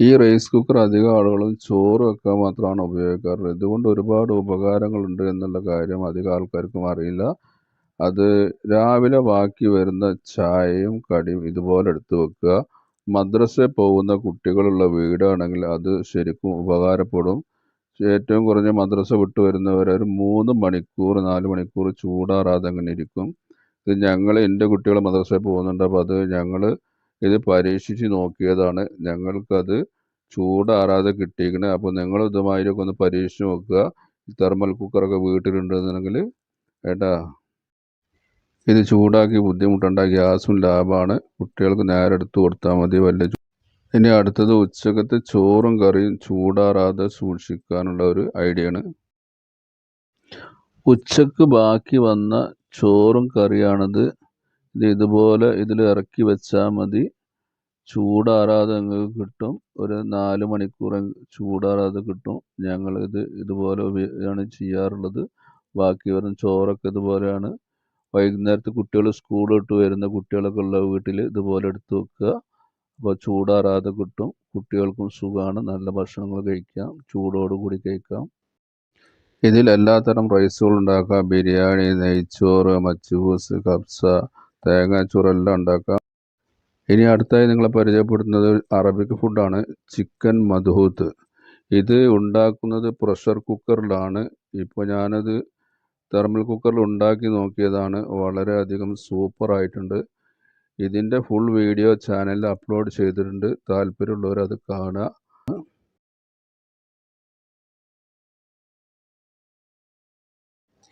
ഈ rice cooker അധികം ആളുകളും ചോറ് വെക്കാൻ മാത്രമാണ് ഉപയോഗിക്കാറുള്ളത്. ഇതുകൊണ്ട് ഒരുപാട് ഉപകാരങ്ങളുണ്ട് എന്നുള്ള കാര്യം അധികം ആൾക്കാർക്കും അറിയില്ല. അത് രാവിലെ ബാക്കി വരുന്ന ചായയും കടിയും ഇതുപോലെ എടുത്ത് വെക്കുക. മദ്രസയിൽ പോകുന്ന കുട്ടികളുള്ള വീടാണെങ്കിൽ അത് ശരിക്കും ഉപകാരപ്പെടും. ഏറ്റവും കുറഞ്ഞ മദ്രസ വിട്ട് വരുന്നവർ ഒരു മൂന്ന് മണിക്കൂർ നാല് മണിക്കൂർ ചൂടാറാതെ അങ്ങനെ ഇരിക്കും. ഇത് ഞങ്ങൾ എന്റെ കുട്ടികൾ മദ്രസയിൽ പോകുന്നുണ്ട്. അപ്പോൾ അത് ഞങ്ങൾ ഇത് പരീക്ഷിച്ച് നോക്കിയതാണ്. ഞങ്ങൾക്കത് ചൂടാറാതെ കിട്ടിയിരിക്കണേ. അപ്പോൾ നിങ്ങൾ ഇതുമാതിരിയൊക്കെ ഒന്ന് പരീക്ഷിച്ച് നോക്കുക. തെർമൽ കുക്കറൊക്കെ വീട്ടിലുണ്ടെന്നുണ്ടെങ്കിൽ ഏട്ടാ ഇത് ചൂടാക്കി ബുദ്ധിമുട്ടുണ്ട ഗ്യാസും ലാഭമാണ് കുട്ടികൾക്ക് നേരെ എടുത്തു കൊടുത്താൽ മതി. വലിയ ഇനി അടുത്തത് ഉച്ചക്കത്തെ ചോറും കറിയും ചൂടാറാതെ സൂക്ഷിക്കാനുള്ള ഒരു ഐഡിയ ആണ് ഉച്ചയ്ക്ക് ബാക്കി വന്ന ചോറും കറിയാണിത്. ഇത് ഇതുപോലെ ഇതിൽ ഇറക്കി വെച്ചാൽ മതി. ചൂടാറാതെ കിട്ടും. ഒരു നാല് മണിക്കൂർ ചൂടാറാതെ കിട്ടും. ഞങ്ങൾ ഇത് ഇതുപോലെ ആണ് ചെയ്യാറുള്ളത്. ബാക്കി വരുന്ന ചോറൊക്കെ ഇതുപോലെയാണ്. വൈകുന്നേരത്ത് കുട്ടികൾ സ്കൂൾ വിട്ട് വരുന്ന കുട്ടികളൊക്കെ ഉള്ള വീട്ടിൽ ഇതുപോലെ എടുത്ത് വെക്കുക. അപ്പോൾ ചൂടാറാതെ കിട്ടും. കുട്ടികൾക്കും സുഖമാണ്. നല്ല ഭക്ഷണങ്ങൾ കഴിക്കാം. ചൂടോടുകൂടി കഴിക്കാം. ഇതിൽ എല്ലാത്തരം റൈസുകൾ ഉണ്ടാക്കാം. ബിരിയാണി നെയ്ച്ചോറ് മച്ചൂസ് കബ്സ തേങ്ങാച്ചോറ് എല്ലാം ഉണ്ടാക്കാം. ഇനി അടുത്തായി നിങ്ങളെ പരിചയപ്പെടുത്തുന്നത് അറബിക് ഫുഡാണ് ചിക്കൻ മധൂത്ത്. ഇത് ഉണ്ടാക്കുന്നത് പ്രഷർ കുക്കറിലാണ് ഇപ്പോൾ ഞാനത് തെർമൽ കുക്കറിൽ ഉണ്ടാക്കി നോക്കിയതാണ്. വളരെയധികം സൂപ്പർ ആയിട്ടുണ്ട്. ഇതിന്റെ ഫുൾ വീഡിയോ ചാനലിൽ അപ്ലോഡ് ചെയ്തിട്ടുണ്ട്. താല്പര്യമുള്ളവർ അത് കാണുക.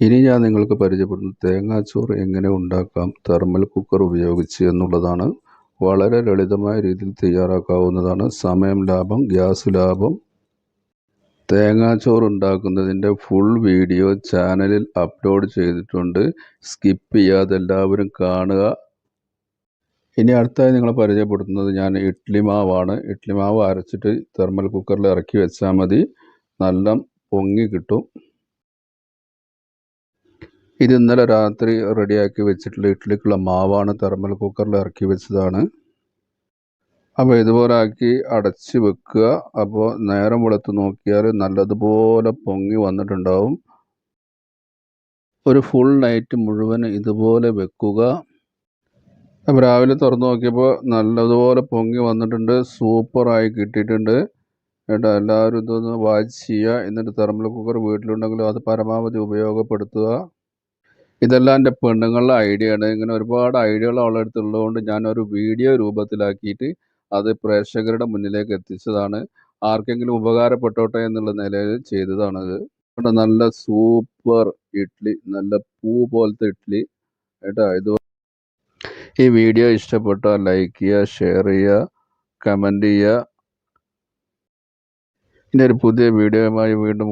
ഇനി ഞാൻ നിങ്ങൾക്ക് പരിചയപ്പെടുന്നത് തേങ്ങാച്ചോറ് എങ്ങനെ ഉണ്ടാക്കാം തെർമൽ കുക്കർ ഉപയോഗിച്ച് എന്നുള്ളതാണ്. വളരെ ലളിതമായ രീതിയിൽ തയ്യാറാക്കാവുന്നതാണ്. സമയം ലാഭം ഗ്യാസ് ലാഭം. തേങ്ങാച്ചോറ് ഉണ്ടാക്കുന്നതിന്റെ ഫുൾ വീഡിയോ ചാനലിൽ അപ്ലോഡ് ചെയ്തിട്ടുണ്ട്. സ്കിപ്പ് ചെയ്യാതെ എല്ലാവരും കാണുക. ഇനി അടുത്തായി നിങ്ങളെ പരിചയപ്പെടുത്തുന്നത് ഞാൻ ഇഡ്ലി മാവാണ്. ഇഡ്ലി മാവ് അരച്ചിട്ട് തെർമൽ കുക്കറിൽ ഇറക്കി വെച്ചാൽ മതി. നല്ല പൊങ്ങി കിട്ടും. ഇത് ഇന്നലെ രാത്രി റെഡിയാക്കി വെച്ചിട്ടുള്ള ഇഡ്ഡലിക്കുള്ള മാവാണ് തെർമൽ കുക്കറിൽ ഇറക്കി വെച്ചതാണ്. അപ്പോൾ ഇതുപോലെ ആക്കി അടച്ച് വെക്കുക. അപ്പോൾ നേരം വെളുത്ത് നോക്കിയാൽ നല്ലതുപോലെ പൊങ്ങി വന്നിട്ടുണ്ടാവും. ഒരു ഫുൾ നൈറ്റ് മുഴുവൻ ഇതുപോലെ വെക്കുക. അപ്പോൾ രാവിലെ തുറന്നു നോക്കിയപ്പോൾ നല്ലതുപോലെ പൊങ്ങി വന്നിട്ടുണ്ട്. സൂപ്പറായി കിട്ടിയിട്ടുണ്ട്. കേട്ടോ എല്ലാവരും ഇതൊന്ന് വാച്ച് ചെയ്യുക. എന്നിട്ട് തെർമൽ കുക്കർ വീട്ടിലുണ്ടെങ്കിലും അത് പരമാവധി ഉപയോഗപ്പെടുത്തുക. ഇതെല്ലാം എന്റെ പെണ്ണുങ്ങളുടെ ഐഡിയ ആണ് ഇങ്ങനെ ഒരുപാട് ഐഡിയകൾ അവളുടെ അടുത്തുള്ളതുകൊണ്ട് ഞാനൊരു വീഡിയോ രൂപത്തിലാക്കിയിട്ട് അത് പ്രേക്ഷകരുടെ മുന്നിലേക്ക് എത്തിച്ചതാണ്. ആർക്കെങ്കിലും ഉപകാരപ്പെട്ടോട്ടെ എന്നുള്ള നിലയിൽ ചെയ്തതാണത് നല്ല സൂപ്പർ ഇഡ്ഡലി നല്ല പൂ പോലത്തെ ഇഡ്ഡലി കേട്ടോ? ഇത് ഈ വീഡിയോ ഇഷ്ടപ്പെട്ടാൽ ലൈക്ക് ചെയ്യുക ഷെയർ ചെയ്യുക കമന്റ് ചെയ്യുക. ഇനി ഒരു പുതിയ വീഡിയോയുമായി വീണ്ടും